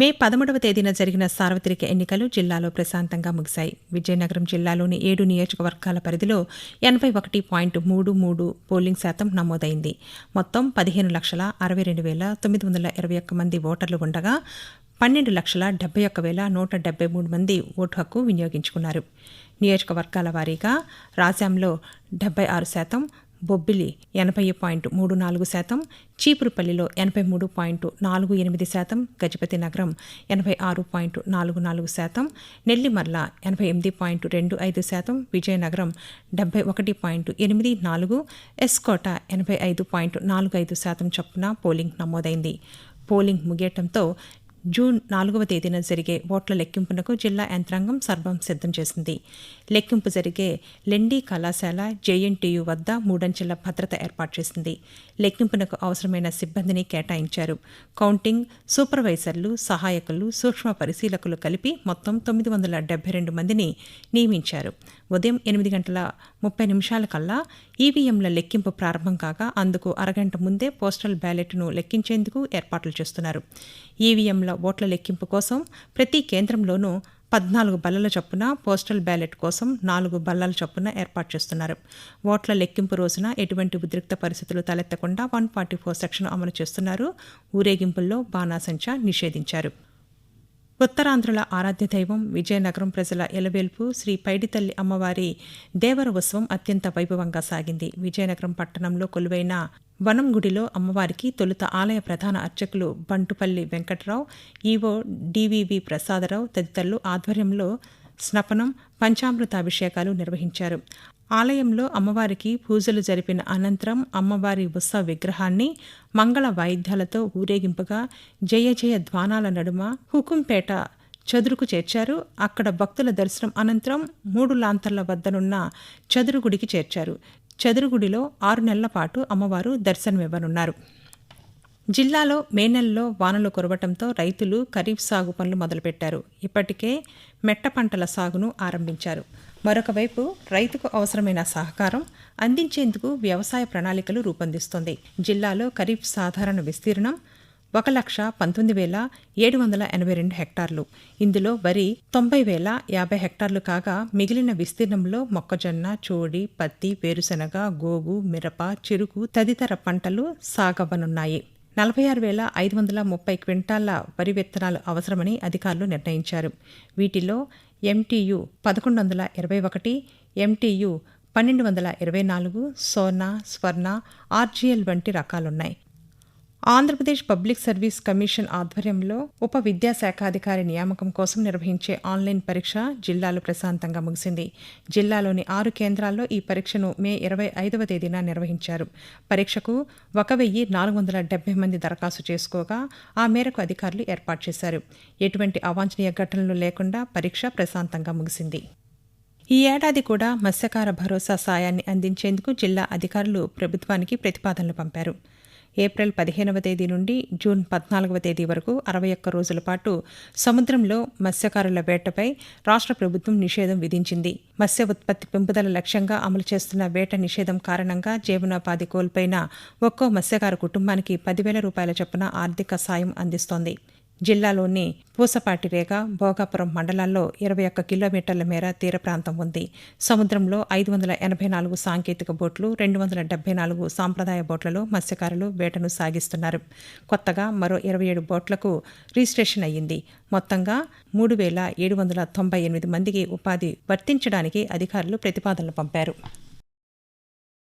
మే పదమూడవ తేదీన జరిగిన సార్వత్రిక ఎన్నికలు జిల్లాలో ప్రశాంతంగా ముగిశాయి. విజయనగరం జిల్లాలోని ఏడు నియోజకవర్గాల పరిధిలో ఎనభై ఒకటి పాయింట్ మూడు మూడు పోలింగ్ శాతం నమోదైంది. మొత్తం పదిహేను లక్షల అరవై రెండు వేల తొమ్మిది వందల ఇరవై ఒక్క మంది ఓటర్లు ఉండగా పన్నెండు లక్షల డెబ్బై ఒక్క వేల నూట డెబ్బై మూడు మంది ఓటు హక్కు వినియోగించుకున్నారు. నియోజకవర్గాల వారీగా రాజాంలో డెబ్బై ఆరు శాతం బొబ్బిలి ఎనభై పాయింట్ మూడు నాలుగు శాతం చీపురుపల్లిలో ఎనభై మూడు పాయింట్ నాలుగు ఎనిమిది శాతం గజపతి నగరం ఎనభై ఆరు పాయింట్ నాలుగు నాలుగు శాతం నెల్లిమర్ల ఎనభై ఎనిమిది పాయింట్ రెండు ఐదు శాతం విజయనగరం డెబ్బై ఒకటి పాయింట్ ఎనిమిది నాలుగు ఎస్కోట ఎనభై ఐదు పాయింట్ నాలుగు ఐదు శాతం చొప్పున పోలింగ్ నమోదైంది. పోలింగ్ ముగియటంతో జూన్ నాలుగవ తేదీన జరిగే ఓట్ల లెక్కింపునకు జిల్లా యంత్రాంగం సర్వం సిద్ధం చేసింది. లెక్కింపు జరిగే లెండి కళాశాల జేఎన్టీయు వద్ద మూడంచెల భద్రత ఏర్పాటు చేసింది. లెక్కింపునకు అవసరమైన సిబ్బందిని కేటాయించారు. కౌంటింగ్ సూపర్వైజర్లు సహాయకులు సూక్ష్మ పరిశీలకులు కలిపి మొత్తం తొమ్మిది వందల డెబ్బై రెండు మందిని నియమించారు. ఉదయం ఎనిమిది గంటల ముప్పై నిమిషాల కల్లా ఈవీఎంల లెక్కింపు ప్రారంభం కాగా అందుకు అరగంట ముందే పోస్టల్ బ్యాలెట్ను లెక్కించేందుకు ఏర్పాట్లు చేస్తున్నారు. ఈవీఎంల ఓట్ల లెక్కింపు కోసం ప్రతి కేంద్రంలోనూ పద్నాలుగు బల్లల చొప్పున పోస్టల్ బ్యాలెట్ కోసం నాలుగు బల్లల చొప్పున ఏర్పాటు చేస్తున్నారు. ఓట్ల లెక్కింపు రోజున ఎటువంటి ఉద్రిక్త పరిస్థితులు తలెత్తకుండా వన్ ఫార్టీ ఫోర్ సెక్షన్ అమలు చేస్తున్నారు. ఊరేగింపుల్లో బాణాసంచా నిషేధించారు. ఉత్తరాంధ్రుల ఆరాధ్య దైవం విజయనగరం ప్రజల ఎలవేల్పు శ్రీ పైడితల్లి అమ్మవారి దేవర ఉత్సవం అత్యంత వైభవంగా సాగింది. విజయనగరం పట్టణంలో కొలువైన వనం గుడిలో అమ్మవారికి తొలుత ఆలయ ప్రధాన అర్చకులు బంటుపల్లి వెంకట్రావు ఈవో డివివి ప్రసాదరావు తదితరులు ఆధ్వర్యంలో స్నపనం పంచామృతాభిషేకాలు నిర్వహించారు. ఆలయంలో అమ్మవారికి పూజలు జరిపిన అనంతరం అమ్మవారి ఉత్సవ విగ్రహాన్ని మంగళ వాయిద్యాలతో ఊరేగింపుగా జయ జయ ధ్వానాల నడుమ హుకుంపేట చదురుకు చేర్చారు. అక్కడ భక్తుల దర్శనం అనంతరం మూడు లాంతర్ల వద్దనున్న చదురుగుడికి చేర్చారు. చదురుగుడిలో ఆరు నెలల పాటు అమ్మవారు దర్శనమివ్వనున్నారు. జిల్లాలో మే నెలలో వానలు కురవటంతో రైతులు ఖరీఫ్ సాగు పనులు మొదలుపెట్టారు. ఇప్పటికే మెట్ట పంటల సాగును ఆరంభించారు. మరొకవైపు రైతుకు అవసరమైన సహకారం అందించేందుకు వ్యవసాయ ప్రణాళికలు రూపొందిస్తోంది. జిల్లాలో ఖరీఫ్ సాధారణ విస్తీర్ణం ఒక లక్ష పంతొమ్మిది వేల ఏడు వందల ఎనభై రెండు హెక్టార్లు. ఇందులో వరి తొంభై వేల యాభై హెక్టార్లు కాగా మిగిలిన విస్తీర్ణంలో మొక్కజొన్న చోడి పత్తి వేరుశనగ గోగు మిరప చెరుకు తదితర పంటలు సాగవ్వనున్నాయి నలభై ఆరు వేల ఐదు వందల ముప్పై క్వింటాళ్ళ వరి విత్తనాలు అవసరమని అధికారులు నిర్ణయించారు. వీటిలో ఎంటీయు పదకొండు వందల ఇరవై ఒకటి ఎంటీయు పన్నెండు వందల ఇరవై నాలుగు సోనా స్వర్ణ ఆర్జీఎల్ వంటి రకాలున్నాయి. ఆంధ్రప్రదేశ్ పబ్లిక్ సర్వీస్ కమిషన్ ఆధ్వర్యంలో ఉప విద్యాశాఖాధికారి నియామకం కోసం నిర్వహించే ఆన్లైన్ పరీక్ష జిల్లాలో ప్రశాంతంగా ముగిసింది. జిల్లాలోని ఆరు కేంద్రాల్లో ఈ పరీక్షను మే ఇరవై ఐదవ తేదీన నిర్వహించారు. పరీక్షకు ఒక వెయ్యి నాలుగు వందల డెబ్బై మంది దరఖాస్తు చేసుకోగా ఆ మేరకు అధికారులు ఏర్పాటు చేశారు. ఎటువంటి అవాంఛనీయ ఘటనలు లేకుండా పరీక్ష ప్రశాంతంగా ముగిసింది. ఈ ఏడాది కూడా మత్స్యకార భరోసా సాయాన్ని అందించేందుకు జిల్లా అధికారులు ప్రభుత్వానికి ప్రతిపాదనలు పంపారు. ఏప్రిల్ పదిహేనవ తేదీ నుండి జూన్ పద్నాలుగవ తేదీ వరకు అరవై ఒక్క రోజుల పాటు సముద్రంలో మత్స్యకారుల వేటపై రాష్ట్ర ప్రభుత్వం నిషేధం విధించింది. మత్స్య ఉత్పత్తి పెంపుదల లక్ష్యంగా అమలు చేస్తున్న వేట నిషేధం కారణంగా జీవనోపాధి కోల్పోయిన ఒక్కో మత్స్యకార కుటుంబానికి పదివేల రూపాయల చొప్పున ఆర్థిక సాయం అందిస్తోంది. జిల్లాలోని పూసపాటిరేగ భోగాపురం మండలాల్లో ఇరవై ఒక్క కిలోమీటర్ల మేర తీర ప్రాంతం ఉంది. సముద్రంలో ఐదు వందల ఎనభై నాలుగు సాంకేతిక బోట్లు రెండు వందల డెబ్బై నాలుగు సాంప్రదాయ బోట్లలో మత్స్యకారులు వేటను సాగిస్తున్నారు. కొత్తగా మరో ఇరవై ఏడు బోట్లకు రిజిస్ట్రేషన్ అయ్యింది. మొత్తంగా మూడు వేల ఏడు వందల తొంభై ఎనిమిది మందికి ఉపాధి వర్తించడానికి అధికారులు ప్రతిపాదనలు పంపారు.